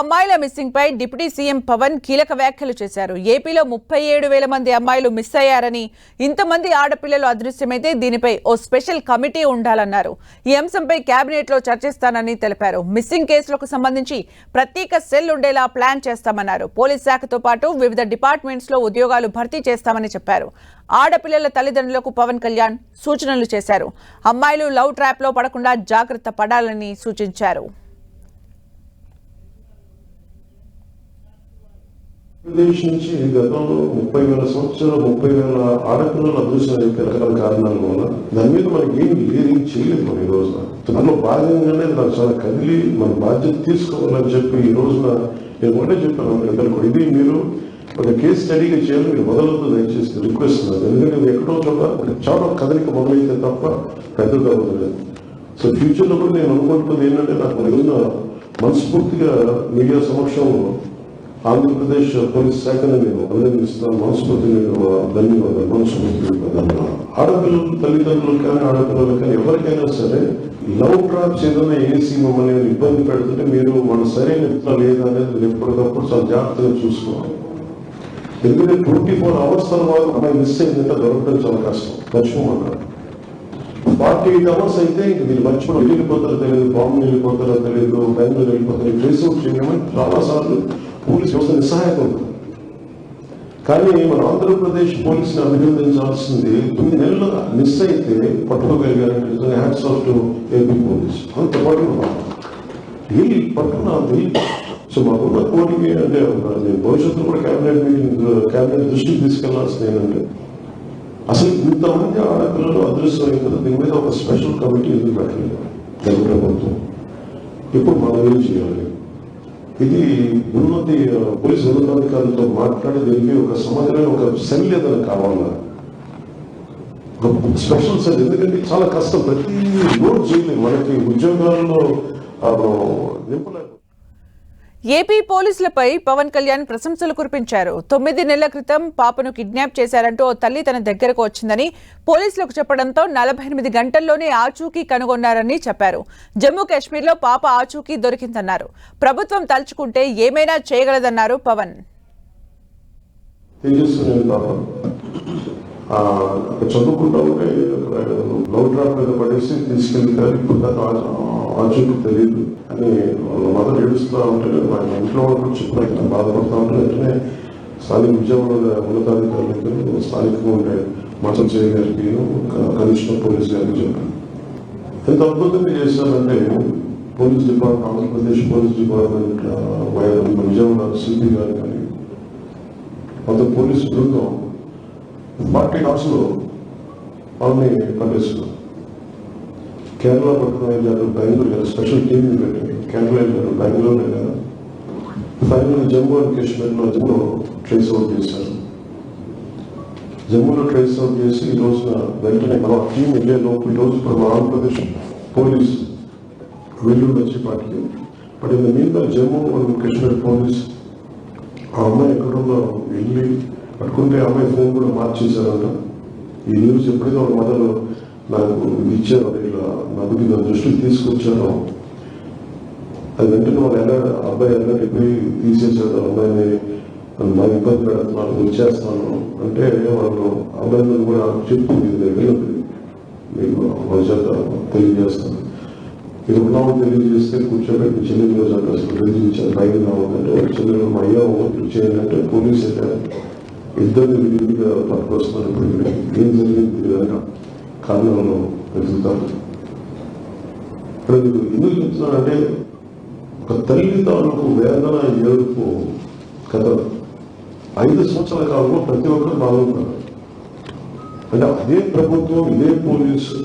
అమ్మాయిల మిస్సింగ్ పై deputy CM Pawan కీలక వ్యాఖ్యలు చేశారు. ఏపీలో ముప్పై ఏడు వేల మంది అమ్మాయిలు మిస్ అయ్యారని ఇంతమంది ఆడపిల్లలు అదృశ్యమైతే దీనిపై ఓ స్పెషల్ కమిటీ ఉండాలన్నారు. ఈ అంశంపై కేబినెట్లో చర్చిస్తానని తెలిపారు. మిస్సింగ్ కేసులకు సంబంధించి ప్రత్యేక సెల్ ఉండేలా ప్లాన్ చేస్తామన్నారు. పోలీస్ శాఖతో పాటు వివిధ డిపార్ట్మెంట్స్లో ఉద్యోగాలు భర్తీ చేస్తామని చెప్పారు. ఆడపిల్లల తల్లిదండ్రులకు పవన్ కళ్యాణ్ సూచనలు చేశారు. అమ్మాయిలు లవ్ ట్రాప్లో పడకుండా జాగ్రత్త పడాలని సూచించారు. ఆంధ్రప్రదేశ్ నుంచి గతంలో ముప్పై వేల సంవత్సరాలు ముప్పై వేల ఆడపిల్లలు అదృశ్యం అయిపోయి రకరకాల కారణాల వల్ల దాని మీద మనకి ఏం లేదు చేయలేదు మనం ఈ రోజున దానిలో భాగంగానే నాకు చాలా కదిలి మన బాధ్యత తీసుకోవాలని చెప్పి ఈ రోజున నేను ఒకటే చెప్పాను. ఇద్దరు కూడా ఇది మీరు ఒక కేసు స్టడీగా చేయాలి మీరు మొదలవుతుంది దయచేసి రిక్వెస్ట్ ఎందుకంటే ఇది ఎక్కడో చోట ఒక చోట కదలిక మొదలైతే తప్ప పెద్దగా అవుతుంది సో ఫ్యూచర్లో కూడా నేను అనుకుంటున్నది ఏంటంటే నాకు ఈ మనస్ఫూర్తిగా మీడియా సమక్షంలో ఆంధ్రప్రదేశ్ పోలీస్ శాఖను నేను అభినందిస్తున్నాను మనస్ఫూర్తి నేను ధన్యవాదాలు మనస్ఫూర్తి ధన్యవాదాలు. ఆడపిల్లలు తల్లిదండ్రులు కానీ ఆడపిల్లలు కానీ ఎవరికైనా సరే లవ్ ట్రాప్స్ ఏదైనా ఏసీ మమ్మల్ని ఇబ్బంది పెడుతుంటే మీరు మన సరైన వ్యక్తులు లేదా అనేది ఎప్పటికప్పుడు చాలా జాగ్రత్తగా చూసుకోవాలి. ఎందుకంటే ట్వంటీ ఫోర్ అవర్స్ తర్వాత అమ్మాయి మిస్ అయిందంటే దొరకడం చాలా కష్టం. మర్చిపోమన్నారు ఫార్టీ ఎయిట్ అవర్స్ అయితే ఇంక మీరు మర్చిపోవడం వెళ్ళిపోతారో తెలియదు బాంబు వెళ్ళిపోతారో తెలియదు బెంగళూరు వెళ్ళిపోతారో ట్రేస్ అవుట్ చేయమని చాలా సార్లు పోలీస్ వ్యవస్థ నిస్సహాయత కానీ మన ఆంధ్రప్రదేశ్ పోలీసుని అభినందించాల్సింది తొమ్మిది నెలలు మిస్ అయితే పట్టుకోగలిగారంటే hands off to AP police. అంత పట్టుకున్నా ఈ పట్టుకున్నది సో మాకున్న కోరిక అంటే నేను భవిష్యత్తులో కూడా క్యాబినెట్ మీటింగ్ క్యాబినెట్ దృష్టికి తీసుకెళ్ళాల్సింది ఏంటంటే అసలు ఇంతమంది ఆడపిల్లలు అదృశ్యం అయిన కదా దీని మీద ఒక స్పెషల్ కమిటీ ఎందుకు పెట్టలేదు? తెలుగు ప్రభుత్వం. ఇప్పుడు మనం ఏం చేయాలి? ఇది ఉన్నతి పోలీసు ఉన్నతాధికారులతో మాట్లాడి దీనికి ఒక సమగ్రమైన ఒక సెల్ ఏదైనా కావాలా స్పెషల్ సెల్ ఎందుకంటే చాలా కష్టం. ప్రతి రోజు చేయలేదు మనకి ఉద్యోగాల్లో నింపలేదు ఏపీ పోలీసులపై పవన్ కళ్యాణ్ ప్రశంసలు కురిపించారు. తొమ్మిది నెలల క్రితం పాపను కిడ్నాప్ చేశారంటూ ఓ తల్లి తన దగ్గరకు వచ్చిందని పోలీసులకు చెప్పడంతో నలభై ఎనిమిది గంటల్లోనే ఆచూకీ కనుగొన్నారని చెప్పారు. జమ్మూ కాశ్మీర్లో పాప ఆచూకీ దొరికిందన్నారు. ప్రభుత్వం తలుచుకుంటే ఏమైనా చేయగలదన్నారు పవన్. చదువుకుంటా ఉంటే లవ్ డ్రాప్ మీద పడేసి తీసుకెళ్తారు ఇప్పుడు దాకా తెలియదు. అని వాళ్ళ మదర్ ఏడుస్తూ ఉంటే మా ఇంట్లో వాళ్ళు కూడా చెప్పారు బాధపడుతూ ఉంటే వెంటనే స్థానిక విజయవాడ ఉన్నతాధికారులకు స్థానికంగా ఉండే మచల్ చేయగారికి కమిషనర్ పోలీస్ గారికి చెప్పాను. ఎంత అద్భుతంగా చేశారంటే police department Andhra Pradesh police department Vijayawada CP గారు కానీ కొంత పోలీసు బృందం ఫార్టీ అవర్స్ వాళ్ళని పనిచేస్తున్నారు కేరళ పట్టుకుని వెళ్ళారు బెంగళూరు వెళ్ళారు స్పెషల్ టీమ్ పెట్టి కేరళ వెళ్ళారు బెంగళూరు వెళ్ళారు ఫైనల్ జమ్మూ అండ్ కాశ్మీర్లో జమ్మూ ట్రేస్ అవుట్ చేశారు. జమ్మూలో ట్రేస్ అవుట్ చేసి ఈ రోజున వెంటనే మా టీం వెళ్ళే లోపు ఈ రోజు ఇప్పుడు మా ఆంధ్రప్రదేశ్ పోలీస్ వెల్లుండి వచ్చి పాటికి బట్ ఇంత మీద జమ్మూ అండ్ కాశ్మీర్ పోలీస్ ఆ అమ్మాయి ఎక్కడుందో వెళ్ళి పట్టుకుంటే ఆ అమ్మాయి ఫోన్ కూడా మార్చేశారంట. ఈ న్యూస్ ఎప్పుడైతే వాళ్ళ మదర్ నాకు ఇచ్చారు ఇట్లా నాకు నా దృష్టికి తీసుకొచ్చాను. అది వెంటనే వాళ్ళు ఎలా అబ్బాయి ఎలా పోయి తీసేసాడు అమ్మాయిని మా ఇబ్బంది పెడుతున్నాను వచ్చేస్తాను. అంటే వాళ్ళు అబ్బాయిలను కూడా చెప్పు మీ దగ్గర మీకు వాళ్ళ చేత తెలియజేస్తాను. ఇది ఉన్నామో తెలియజేస్తే కూర్చోబెట్టి చెల్లెలు రోజు అసలు రిలీజ్ ఇచ్చారు బయట కావాలంటే చెల్లెలు మా అయ్యా చేయాలంటే పోలీసు ఇద్దరు పట్టుకొస్తున్నారు. ఇప్పుడు ఏం జరిగింది? తెలియదు కారణంలో వెతుకుతారు ఇక్కడ ఇది ఎందుకు చెప్తున్నానంటే ఒక తల్లి తాలూకు వేదన ఏడుపు కథ. ఐదు సంవత్సరాల కాలంలో ప్రతి ఒక్కరు బాగుంటారు. అంటే అదే ప్రభుత్వం ఇదే పోలీసు